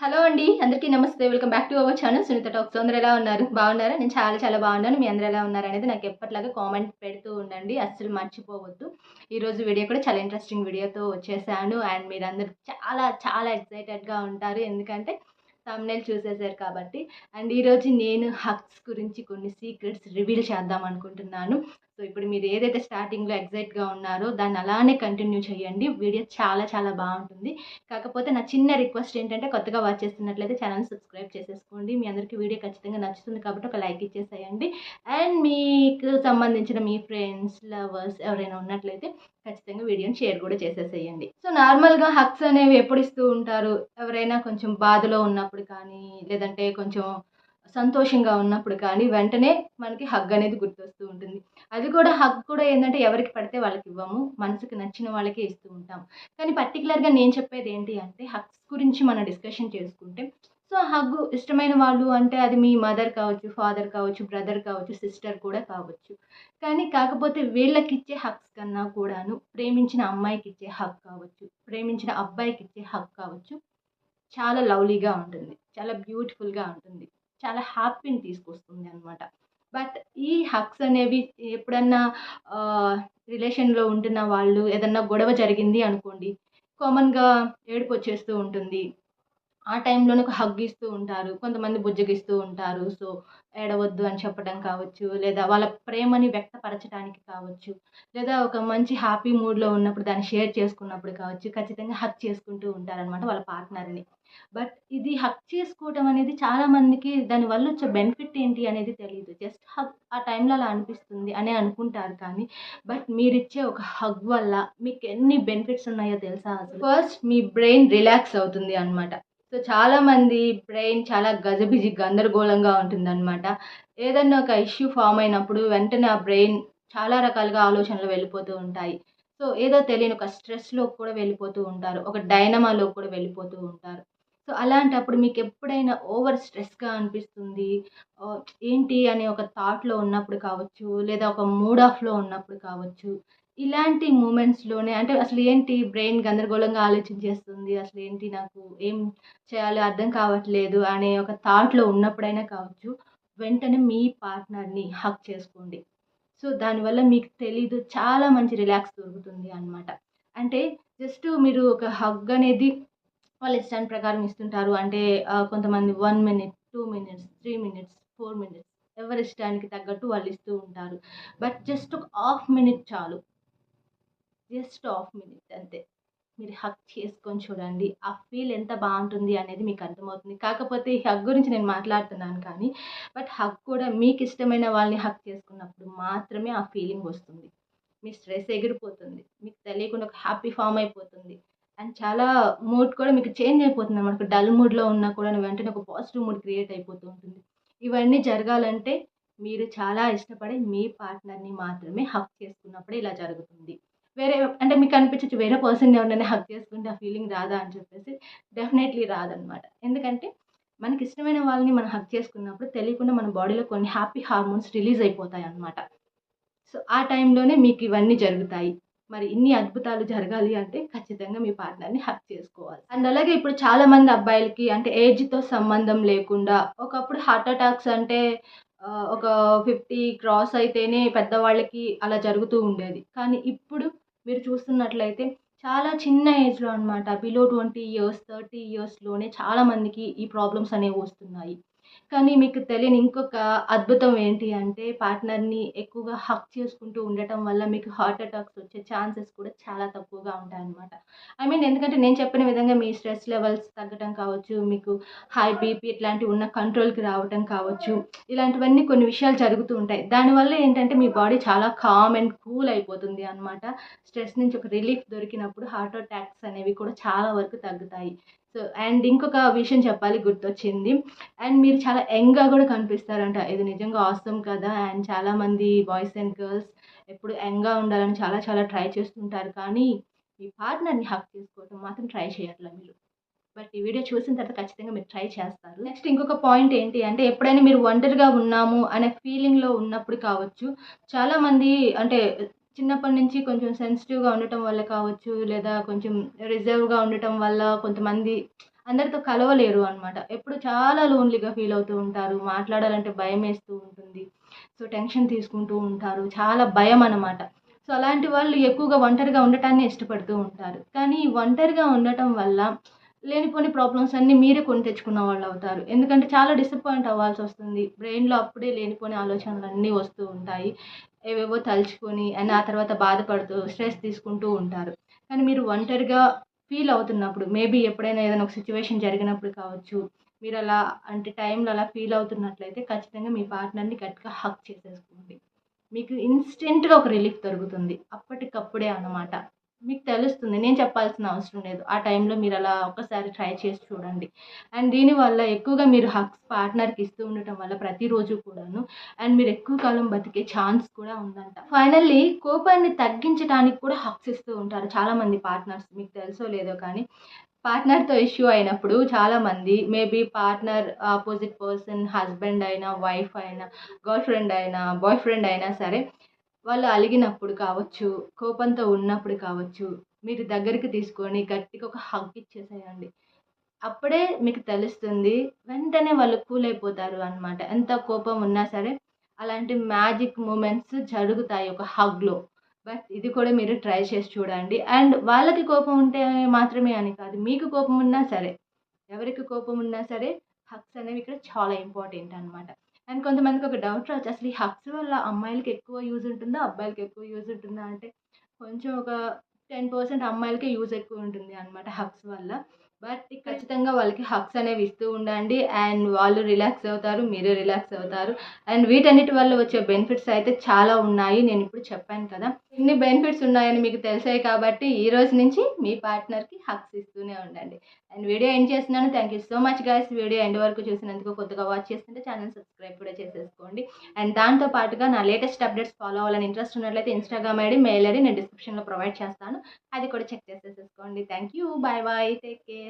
Hello అండి అందరికీ నమస్తే. Welcome back to our channel. Sunitha talks. అందరూ ఎలా ఉన్నారు? బాగున్నారా? నేను చాలా చాలా బాగున్నాను. మీ అందరూ ఎలా ఉన్నారు అనేది నాకు ఎప్పటిలాగా కామెంట్ పెడుతూ ఉండండి. అస్సలు మర్చిపోవద్దు. ఈరోజు వీడియో కూడా చాలా ఇంట్రెస్టింగ్ వీడియోతో వచ్చేసాను. అండ్ మీరు అందరు చాలా చాలా ఎక్సైటెడ్గా ఉంటారు. ఎందుకంటే తమ్నేల్ చూసేసారు కాబట్టి. అండ్ ఈరోజు నేను హక్స్ గురించి కొన్ని సీక్రెట్స్ రివీల్ చేద్దాం అనుకుంటున్నాను. సో ఇప్పుడు మీరు ఏదైతే స్టార్టింగ్లో ఎగ్జైట్గా ఉన్నారో దాన్ని అలానే కంటిన్యూ చేయండి. వీడియో చాలా చాలా బాగుంటుంది. కాకపోతే నా చిన్న రిక్వెస్ట్ ఏంటంటే కొత్తగా వాచ్ చేస్తున్నట్లయితే ఛానల్ సబ్స్క్రైబ్ చేసేసుకోండి. మీ అందరికీ వీడియో ఖచ్చితంగా నచ్చుతుంది కాబట్టి ఒక లైక్ ఇచ్చేసేయండి. అండ్ మీకు సంబంధించిన మీ ఫ్రెండ్స్ లవర్స్ ఎవరైనా ఉన్నట్లయితే ఖచ్చితంగా వీడియోని షేర్ కూడా చేసేసేయండి. సో నార్మల్గా హక్స్ అనేవి ఎప్పుడు ఇస్తూ ఉంటారు? ఎవరైనా కొంచెం బాధలో ఉన్నప్పుడు కానీ లేదంటే కొంచెం సంతోషంగా ఉన్నప్పుడు కానీ వెంటనే మనకి హగ్ అనేది గుర్తొస్తూ ఉంటుంది. అది కూడా హగ్ కూడా ఏంటంటే ఎవరికి పడితే వాళ్ళకి ఇవ్వము మనసుకు నచ్చిన వాళ్ళకే ఇస్తూ ఉంటాం కానీ పర్టికులర్గా నేను చెప్పేది ఏంటి అంటే హగ్స్ గురించి మనం డిస్కషన్ చేసుకుంటే సో హగ్ ఇష్టమైన వాళ్ళు అంటే అది మీ మదర్ కావచ్చు ఫాదర్ కావచ్చు బ్రదర్ కావచ్చు సిస్టర్ కూడా కావచ్చు. కానీ కాకపోతే వీళ్ళకి ఇచ్చే హక్స్ కన్నా కూడాను ప్రేమించిన అమ్మాయికి ఇచ్చే హక్ కావచ్చు ప్రేమించిన అబ్బాయికి ఇచ్చే హక్ కావచ్చు చాలా లవ్లీగా ఉంటుంది. చాలా బ్యూటిఫుల్గా ఉంటుంది. చాలా హ్యాపీని తీసుకొస్తుంది అనమాట బట్ ఈ హక్స్ అనేవి ఎప్పుడన్నా రిలేషన్లో ఉంటున్న వాళ్ళు ఏదన్నా గొడవ జరిగింది అనుకోండి కామన్గా ఏడుపు వచ్చేస్తూ ఉంటుంది. ఆ టైంలోనే ఒక హగ్ ఇస్తూ ఉంటారు కొంతమంది బుజ్జగిస్తూ ఉంటారు. సో ఏడవద్దు అని చెప్పడం కావచ్చు లేదా వాళ్ళ ప్రేమని వ్యక్తపరచడానికి కావచ్చు లేదా ఒక మంచి హ్యాపీ మూడ్లో ఉన్నప్పుడు దాన్ని షేర్ చేసుకున్నప్పుడు కావచ్చు ఖచ్చితంగా హక్ చేసుకుంటూ ఉంటారనమాట వాళ్ళ పార్ట్నర్ని బట్ ఇది హక్ చేసుకోవటం అనేది చాలా మందికి దానివల్ల వచ్చే బెనిఫిట్ ఏంటి అనేది తెలియదు జస్ట్ హక్ ఆ టైంలో అలా అనిపిస్తుంది అని అనుకుంటారు కానీ బట్ మీరు ఇచ్చే ఒక హగ్ వల్ల మీకు ఎన్ని బెనిఫిట్స్ ఉన్నాయో తెలుసా ఫస్ట్ మీ బ్రెయిన్ రిలాక్స్ అవుతుంది అనమాట సో చాలామంది బ్రెయిన్ చాలా గజబిజి గందరగోళంగా ఉంటుందన్నమాట. ఏదన్నా ఒక ఇష్యూ ఫామ్ అయినప్పుడు వెంటనే ఆ బ్రెయిన్ చాలా రకాలుగా ఆలోచనలు వెళ్ళిపోతూ ఉంటాయి. సో ఏదో తెలియని ఒక స్ట్రెస్లో కూడా వెళ్ళిపోతూ ఉంటారు. ఒక డైనమాలో కూడా వెళ్ళిపోతూ ఉంటారు. సో అలాంటప్పుడు మీకు ఎప్పుడైనా ఓవర్ స్ట్రెస్గా అనిపిస్తుంది? ఏంటి? అనే ఒక థాట్లో ఉన్నప్పుడు కావచ్చు లేదా ఒక మూడ్ ఆఫ్లో ఉన్నప్పుడు కావచ్చు. ఇలాంటి మూమెంట్స్లోనే అంటే అసలు ఏంటి బ్రెయిన్ గందరగోళంగా ఆలోచించేస్తుంది? అసలు ఏంటి నాకు ఏం చేయాలో అర్థం కావట్లేదు అనే ఒక థాట్లో ఉన్నప్పుడైనా కావచ్చు వెంటనే మీ పార్ట్నర్ని హక్ చేసుకోండి. సో దానివల్ల మీకు తెలీదు చాలా మంచి రిలాక్స్ దొరుకుతుంది అనమాట అంటే జస్ట్ మీరు ఒక హగ్ అనేది వాళ్ళ ఇష్టాన్ని ప్రకారం ఇస్తుంటారు. అంటే కొంతమంది one minute two minutes three minutes four minutes ఎవరి ఇష్టానికి తగ్గట్టు వాళ్ళు ఇస్తూ ఉంటారు. బట్ జస్ట్ ఒక హాఫ్ మినిట్ చాలు. జస్ట్ హాఫ్ మినిట్ అంతే. మీరు హక్ చేసుకొని చూడండి ఆ ఫీల్ ఎంత బాగుంటుంది అనేది మీకు అర్థమవుతుంది. కాకపోతే ఈ హక్ గురించి నేను మాట్లాడుతున్నాను కానీ బట్ హక్ కూడా మీకు ఇష్టమైన వాళ్ళని హక్ చేసుకున్నప్పుడు మాత్రమే ఆ ఫీలింగ్ వస్తుంది. మీ స్ట్రెస్ ఎగిరిపోతుంది మీకు తెలియకుండా ఒక హ్యాపీ ఫామ్ అయిపోతుంది. అండ్ చాలా మూడ్ కూడా మీకు చేంజ్ అయిపోతుంది అనమాట డల్ మూడ్లో ఉన్నా కూడా వెంటనే ఒక పాజిటివ్ మూడ్ క్రియేట్ అయిపోతూ ఉంటుంది. ఇవన్నీ జరగాలంటే మీరు చాలా ఇష్టపడే మీ పార్ట్నర్ని మాత్రమే హక్ చేసుకున్నప్పుడే ఇలా జరుగుతుంది. వేరే అంటే మీకు అనిపించచ్చు వేరే పర్సన్ ఎవరినైనా హక్ చేసుకుంటే ఆ ఫీలింగ్ రాదా అని చెప్పేసి డెఫినెట్లీ రాదనమాట ఎందుకంటే మనకి ఇష్టమైన వాళ్ళని మనం హక్ చేసుకున్నప్పుడు తెలియకుండా మన బాడీలో కొన్ని హ్యాపీ హార్మోన్స్ రిలీజ్ అయిపోతాయి అన్నమాట. సో ఆ టైంలోనే మీకు ఇవన్నీ జరుగుతాయి. మరి ఇన్ని అద్భుతాలు జరగాలి అంటే ఖచ్చితంగా మీ పార్ట్నర్ని హక్ చేసుకోవాలి. అండ్ అలాగే ఇప్పుడు చాలామంది అబ్బాయిలకి అంటే ఏజ్తో సంబంధం లేకుండా ఒకప్పుడు హార్ట్ అటాక్స్ అంటే ఒక ఫిఫ్టీ క్రాస్ అయితేనే పెద్దవాళ్ళకి అలా జరుగుతూ ఉండేది. కానీ ఇప్పుడు మీరు చూస్తున్నట్లయితే చాలా చిన్న ఏజ్లో అనమాట బిలో ట్వంటీ ఇయర్స్ థర్టీ ఇయర్స్లోనే చాలామందికి ఈ ప్రాబ్లమ్స్ అనేవి వస్తున్నాయి. కానీ మీకు తెలియని ఇంకొక అద్భుతం ఏంటి అంటే పార్ట్నర్ని ఎక్కువగా హక్ చేసుకుంటూ ఉండటం వల్ల మీకు హార్ట్ అటాక్స్ వచ్చే ఛాన్సెస్ కూడా చాలా తక్కువగా ఉంటాయన్నమాట. ఐ మీన్ ఎందుకంటే నేను చెప్పిన విధంగా మీ స్ట్రెస్ లెవెల్స్ తగ్గటం కావచ్చు మీకు హై బీపీ ఇట్లాంటివి ఉన్న కంట్రోల్కి రావటం కావచ్చు ఇలాంటివన్నీ కొన్ని విషయాలు జరుగుతూ ఉంటాయి. దానివల్ల ఏంటంటే మీ బాడీ చాలా కామ్ అండ్ కూల్ అయిపోతుంది అనమాట స్ట్రెస్ నుంచి ఒక రిలీఫ్ దొరికినప్పుడు హార్ట్ అటాక్స్ అనేవి కూడా చాలా వరకు తగ్గుతాయి. సో అండ్ ఇంకొక విషయం చెప్పాలి గుర్తొచ్చింది. అండ్ మీరు చాలా యంగ్గా కూడా కనిపిస్తారంట. ఇది నిజంగా అవసరం కదా. అండ్ చాలామంది బాయ్స్ అండ్ గర్ల్స్ ఎప్పుడు యంగ్గా ఉండాలని చాలా చాలా ట్రై చేస్తుంటారు. కానీ మీ పార్ట్నర్ని హక్ చేసుకోవటం మాత్రం ట్రై చేయట్లేదు మీరు. బట్ ఈ వీడియో చూసిన తర్వాత ఖచ్చితంగా మీరు ట్రై చేస్తారు. నెక్స్ట్ ఇంకొక పాయింట్ ఏంటి అంటే ఎప్పుడైనా మీరు ఒంటరిగా ఉన్నాము అనే ఫీలింగ్లో ఉన్నప్పుడు కావచ్చు చాలామంది అంటే చిన్నప్పటి నుంచి కొంచెం సెన్సిటివ్గా ఉండటం వల్ల కావచ్చు లేదా కొంచెం రిజర్వ్గా ఉండటం వల్ల కొంతమంది అందరితో కలవలేరు అనమాట ఎప్పుడు చాలా లోన్లీగా ఫీల్ అవుతూ ఉంటారు మాట్లాడాలంటే భయం వేస్తూ ఉంటుంది. సో టెన్షన్ తీసుకుంటూ ఉంటారు. చాలా భయం అనమాట సో అలాంటి వాళ్ళు ఎక్కువగా ఒంటరిగా ఉండటాన్ని ఇష్టపడుతూ ఉంటారు. కానీ ఒంటరిగా ఉండటం వల్ల లేనిపోని ప్రాబ్లమ్స్ అన్నీ మీరే కొని తెచ్చుకున్న వాళ్ళు అవుతారు. ఎందుకంటే చాలా డిసప్పాయింట్ అవ్వాల్సి వస్తుంది. బ్రెయిన్లో అప్పుడే లేనిపోని ఆలోచనలు అన్నీ వస్తూ ఉంటాయి. ఏవేవో తలుచుకొని అండ్ ఆ తర్వాత బాధపడుతూ స్ట్రెస్ తీసుకుంటూ ఉంటారు. కానీ మీరు ఒంటరిగా ఫీల్ అవుతున్నప్పుడు మేబీ ఎప్పుడైనా ఏదైనా ఒక సిచ్యువేషన్ జరిగినప్పుడు కావచ్చు మీరు అలా అంటే టైంలో అలా ఫీల్ అవుతున్నట్లయితే ఖచ్చితంగా మీ పార్ట్నర్ని గట్టిగా హక్ చేసేసుకోండి. మీకు ఇన్స్టెంట్గా ఒక రిలీఫ్ దొరుకుతుంది. అప్పటికప్పుడే అన్నమాట. మీకు తెలుస్తుంది. నేను చెప్పాల్సిన అవసరం లేదు. ఆ టైంలో మీరు అలా ఒక్కసారి ట్రై చేసి చూడండి. అండ్ దీనివల్ల ఎక్కువగా మీరు హక్స్ పార్ట్నర్కి ఇస్తూ ఉండటం వల్ల ప్రతిరోజు కూడాను. అండ్ మీరు ఎక్కువ కాలం బతికే ఛాన్స్ కూడా ఉందంట. ఫైనల్లీ కోపాన్ని తగ్గించడానికి కూడా హక్స్ ఇస్తూ ఉంటారు చాలామంది పార్ట్నర్స్. మీకు తెలుసో లేదో కానీ పార్ట్నర్తో ఇష్యూ అయినప్పుడు చాలామంది maybe partner opposite person husband అయినా వైఫ్ అయినా గర్ల్ ఫ్రెండ్ అయినా బాయ్ ఫ్రెండ్ అయినా సరే వాళ్ళు అలిగినప్పుడు కావచ్చు కోపంతో ఉన్నప్పుడు కావచ్చు మీరు దగ్గరికి తీసుకొని గట్టిగా ఒక హగ్ ఇచ్చేసేయండి. అప్పుడే మీకు తెలుస్తుంది వెంటనే వాళ్ళు కూల్ అయిపోతారు అనమాట ఎంత కోపం ఉన్నా సరే అలాంటి మ్యాజిక్ మూమెంట్స్ జరుగుతాయి ఒక హగ్లో బట్ ఇది కూడా మీరు ట్రై చేసి చూడండి. అండ్ వాళ్ళకి కోపం ఉంటే మాత్రమే అని కాదు మీకు కోపం ఉన్నా సరే ఎవరికి కోపం ఉన్నా సరే హగ్స్ అనేవి ఇక్కడ చాలా ఇంపార్టెంట్ అనమాట అండ్ కొంతమందికి ఒక డౌట్ రావచ్చు అసలు ఈ హగ్స్ వల్ల అమ్మాయిలకి ఎక్కువ యూజ్ ఉంటుందా అబ్బాయిలకి ఎక్కువ యూజ్ ఉంటుందా అంటే కొంచెం ఒక టెన్ పర్సెంట్ అమ్మాయిలకే యూజ్ ఎక్కువ ఉంటుంది అనమాట హగ్స్ వల్ల. బట్ ఖచ్చితంగా వాళ్ళకి హగ్స్ అనేవి ఇస్తూ ఉండండి అండ్ వాళ్ళు రిలాక్స్ అవుతారు మీరు రిలాక్స్ అవుతారు. అండ్ వీటన్నిటి వల్ల వచ్చే బెనిఫిట్స్ అయితే చాలా ఉన్నాయి నేను ఇప్పుడు చెప్పాను కదా. ఇన్ని బెనిఫిట్స్ ఉన్నాయని మీకు తెలిసాయి కాబట్టి ఈ రోజు నుంచి మీ పార్ట్నర్కి హగ్స్ ఇస్తూనే ఉండండి. అండ్ వీడియో ఎండ్ చేస్తున్నాను. Thank you so much guys video end వరకు చూసినందుకు కొద్దిగా వాచ్ చేస్తుంటే ఛానల్ సబ్స్క్రైబ్ కూడా చేసేసుకోండి. అండ్ దాంతో పాటుగా నా లేటెస్ట్ అప్డేట్స్ ఫాలో అవ్వాలని ఇంట్రెస్ట్ ఉన్నట్లయితే ఇన్స్టాగ్రామ్ ఐడి మెయిల్ ఐడి నేను డిస్క్రిప్షన్లో ప్రొవైడ్ చేస్తాను. అది కూడా చెక్ చేసేసుకోండి. Thank you bye bye take care